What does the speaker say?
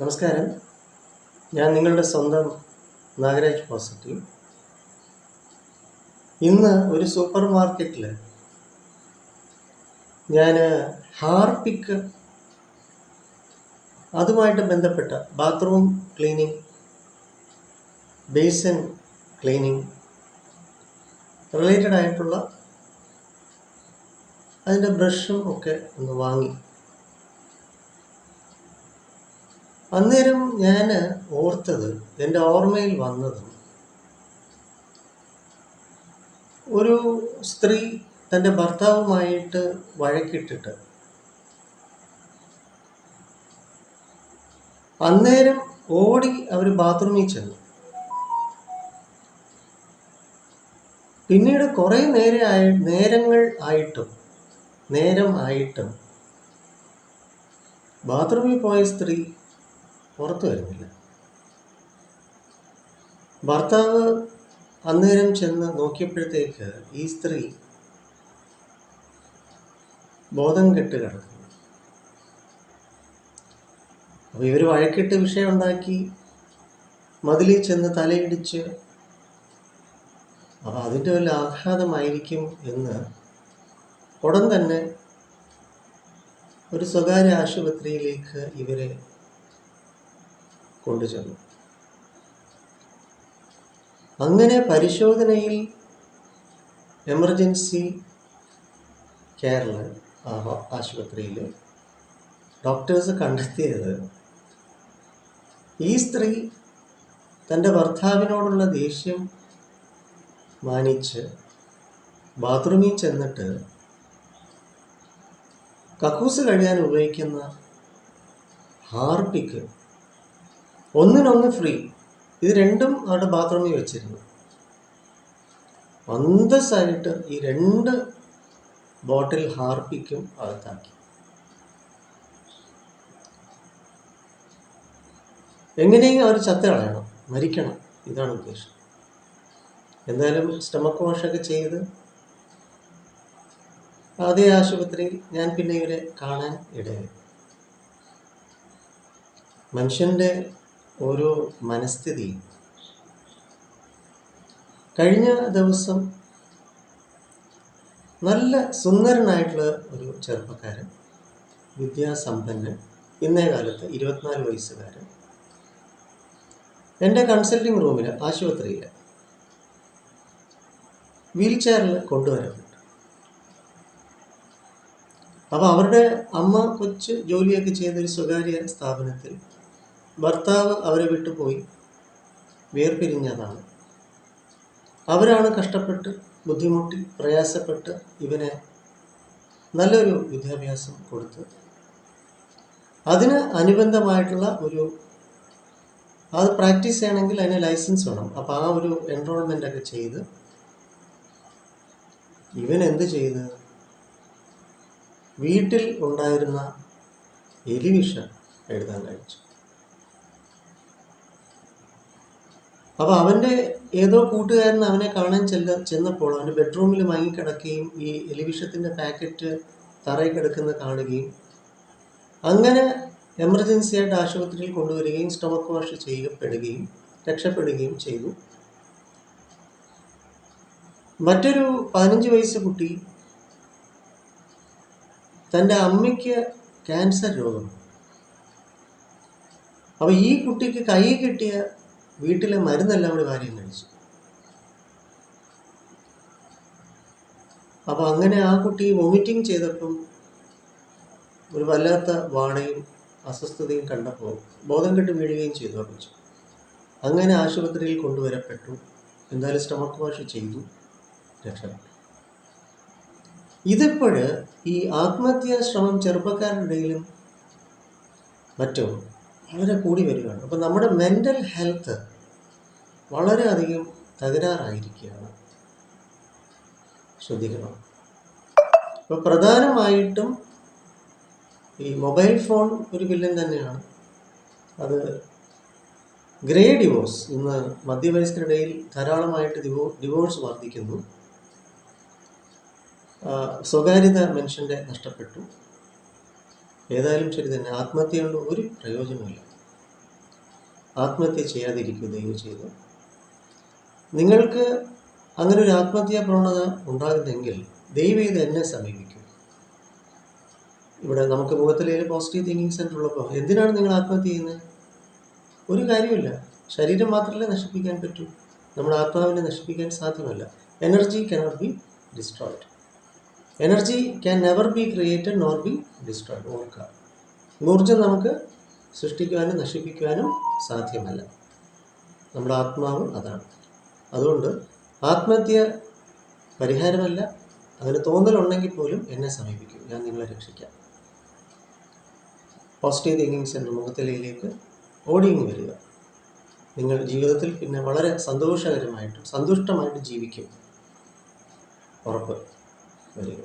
നമസ്കാരം. ഞാൻ നിങ്ങളുടെ സ്വന്തം നാഗരാജ് പോസിറ്റീവ് ഇന്ന് ഒരു സൂപ്പർ മാർക്കറ്റിൽ ഞാൻ ഹാർപിക്ക് അതുമായിട്ട് ബന്ധപ്പെട്ട bathroom cleaning basin cleaning related ആയിട്ടുള്ള അതിന്റെ ബ്രഷും ഒക്കെ ഒന്ന് വാങ്ങി. അന്നേരം ഞാൻ ഓർത്തത് എന്റെ ഓർമ്മയിൽ വന്നത് ഒരു സ്ത്രീ തന്റെ ഭർത്താവുമായിട്ട് വഴക്കിട്ടിട്ട് അന്നേരം ഓടി അവർ ബാത്റൂമിൽ ചെന്നു. പിന്നീട് കുറേ നേരെ ആയി നേരങ്ങൾ ആയിട്ടും നേരം ആയിട്ടും ബാത്റൂമിൽ പോയ സ്ത്രീ പുറത്തു വരുന്നില്ല. ഭർത്താവ് അന്നേരം ചെന്ന് നോക്കിയപ്പോഴത്തേക്ക് ഈ സ്ത്രീ ബോധം കെട്ട് കിടക്കുന്നു. അപ്പോൾ ഇവർ വഴക്കിട്ട് വിഷയം ഉണ്ടാക്കി. മതിലിൽ ചെന്ന് തലയിടിച്ച്. അപ്പോൾ അതിന്റെ വല്ല ആഘാതമായിരിക്കും എന്ന് ഉടൻ തന്നെ ഒരു സ്വകാര്യ ആശുപത്രിയിലേക്ക് ഇവരെ കൊണ്ടുചെന്നു. അങ്ങനെ പരിശോധനയിൽ എമർജൻസി കേരള ആശുപത്രിയിൽ ഡോക്ടേഴ്സ് കണ്ടെത്തിയത് ഈ സ്ത്രീ തന്റെ ഭർത്താവിനോടുള്ള ദേഷ്യം മാനിച്ച് ബാത്റൂമിൽ ചെന്നിട്ട് കക്കൂസ് കഴിയാൻ ഉപയോഗിക്കുന്ന ഹാർപ്പിക്ക് ഒന്നിനൊന്ന് ഫ്രീ ഇത് രണ്ടും അവരുടെ ബാത്റൂമിൽ വെച്ചിരുന്നു. അന്തസ്സായിട്ട് ഈ രണ്ട് ബോട്ടിൽ ഹാർപ്പിക്കും അകത്താക്കി. എങ്ങനെയും അവർ ചത്ത് കളയണം മരിക്കണം. ഇതാണ് ഉദ്ദേശം. എന്തായാലും സ്റ്റമക്ക് വാഷൊക്കെ ചെയ്ത് അതേ ആശുപത്രിയിൽ ഞാൻ പിന്നെ ഇവരെ കാണാൻ ഇടയായി. മനുഷ്യന്റെ ഓരോ മനസ്ഥിതിയും. കഴിഞ്ഞ ദിവസം നല്ല സുന്ദരനായിട്ടുള്ള ഒരു ചെറുപ്പക്കാരൻ വിദ്യാസമ്പന്നൻ ഇന്നേ കാലത്ത് ഇരുപത്തിനാല് വയസ്സുകാരൻ എന്റെ കൺസൾട്ടിങ് റൂമിൽ ആശുപത്രിയിൽ വീൽ ചെയറിൽ അപ്പോൾ അവരുടെ അമ്മ കൊച്ച് ജോലിയൊക്കെ ചെയ്തൊരു സ്വകാര്യ സ്ഥാപനത്തിൽ ഭർത്താവ് അവരെ വിട്ടുപോയി. വേർപിരിഞ്ഞതാണ്. അവരാണ് കഷ്ടപ്പെട്ട് ബുദ്ധിമുട്ടി പ്രയാസപ്പെട്ട് ഇവനെ നല്ലൊരു വിദ്യാഭ്യാസം കൊടുത്ത്. അതിന് അനുബന്ധമായിട്ടുള്ള ഒരു അത് പ്രാക്ടീസ് ചെയ്യണമെങ്കിൽ അതിന് ലൈസൻസ് വേണം. അപ്പോൾ ആ ഒരു എൻറോൾമെന്റ് ഒക്കെ ചെയ്ത് ഇവൻ എന്ത് ചെയ്ത്? വീട്ടിൽ ഉണ്ടായിരുന്ന എലിവിഷൻ എഴുതാൻ കഴിച്ചു. അപ്പോൾ അവന്റെ ഏതോ കൂട്ടുകാരൻ അവനെ കാണാൻ ചെല്ല ചെന്നപ്പോൾ അവന്റെ ബെഡ്റൂമിൽ മയങ്ങിക്കിടക്കുകയും ഈ എലിവിഷത്തിന്റെ പാക്കറ്റ് തറയിൽ കിടക്കുന്ന കാണുകയും അങ്ങനെ എമർജൻസി ആയിട്ട് ആശുപത്രിയിൽ കൊണ്ടുവരികയും സ്റ്റൊമക്ക് വാഷ് ചെയ്യപ്പെടുകയും രക്ഷപ്പെടുകയും ചെയ്തു. മറ്റൊരു പതിനഞ്ച് വയസ്സ് കുട്ടി തന്റെ അമ്മയ്ക്ക് ക്യാൻസർ രോഗം. അപ്പോൾ ഈ കുട്ടിക്ക് കൈ കിട്ടിയ വീട്ടിലെ മരുന്നെല്ലാം കൂടി ഭാര്യയും കഴിച്ചു അപ്പോൾ അങ്ങനെ ആ കുട്ടി വോമിറ്റിംഗ് ചെയ്തപ്പം ഒരു വല്ലാത്ത വാണയും അസ്വസ്ഥതയും കണ്ടപ്പോൾ ബോധം കെട്ട് വീഴുകയും ചെയ്തു കൊച്ചു. അങ്ങനെ ആശുപത്രിയിൽ കൊണ്ടുവരപ്പെട്ടു. എന്തായാലും സ്റ്റമക്ക് വാഷ് ചെയ്തു. രക്ഷപ്പെട്ടു. ഇതിപ്പോൾ ഈ ആത്മഹത്യാ ശ്രമം ചെറുപ്പക്കാരുടെ ഇടയിലും മറ്റും വളരെ കൂടി വരികയാണ്. അപ്പം നമ്മുടെ മെന്റൽ ഹെൽത്ത് വളരെയധികം തകരാറായിരിക്കുകയാണ്. ശ്രദ്ധിക്കണം. അപ്പോൾ പ്രധാനമായിട്ടും ഈ മൊബൈൽ ഫോൺ ഒരു വില്ലൻ തന്നെയാണ്. അത് ഗ്രേ ഡിവോഴ്സ് ഇന്ന് മധ്യവയസ്കരുടെയിൽ ധാരാളമായിട്ട് ഡിവോ ഡിവോഴ്സ് വർദ്ധിക്കുന്നു. സ്വകാര്യത മനുഷ്യന്റെ നഷ്ടപ്പെട്ടു. ഏതായാലും ശരി തന്നെ. ആത്മഹത്യ കൊണ്ട് ഒരു പ്രയോജനമില്ല ആത്മഹത്യ ചെയ്യാതിരിക്കൂ ദൈവം ചെയ്ത്. നിങ്ങൾക്ക് അങ്ങനെ ഒരു ആത്മഹത്യാ പ്രവണത ഉണ്ടാകുന്നെങ്കിൽ ദയവ് ചെയ്ത് എന്നെ സമീപിക്കും. ഇവിടെ നമുക്ക് മുഖത്തിലെ പോസിറ്റീവ് തിങ്കിങ് സെന്റർ ഉള്ളപ്പോൾ എന്തിനാണ് നിങ്ങൾ ആത്മഹത്യ ചെയ്യുന്നത്? ഒരു കാര്യമില്ല ശരീരം മാത്രമല്ലേ നശിപ്പിക്കാൻ പറ്റൂ. നമ്മുടെ ആത്മാവിനെ നശിപ്പിക്കാൻ സാധ്യമല്ല. Energy cannot be destroyed energy can never be created nor be destroyed ഓർക്കുക. ഊർജം നമുക്ക് സൃഷ്ടിക്കുവാനും നശിപ്പിക്കുവാനും സാധ്യമല്ല. നമ്മുടെ ആത്മാവ് അതാണ്. അതുകൊണ്ട് ആത്മഹത്യ പരിഹാരമല്ല. അതിന് തോന്നലുണ്ടെങ്കിൽ പോലും എന്നെ സമീപിക്കും. ഞാൻ നിങ്ങളെ രക്ഷിക്കാം. പോസിറ്റീവ് തിങ്കിങ് സെന്റർ മുഖത്തിലേക്ക് ഓടിയിങ് വരിക. നിങ്ങൾ ജീവിതത്തിൽ പിന്നെ വളരെ സന്തോഷകരമായിട്ടും സന്തുഷ്ടമായിട്ട് ജീവിക്കും. ഉറപ്പ്. വരിക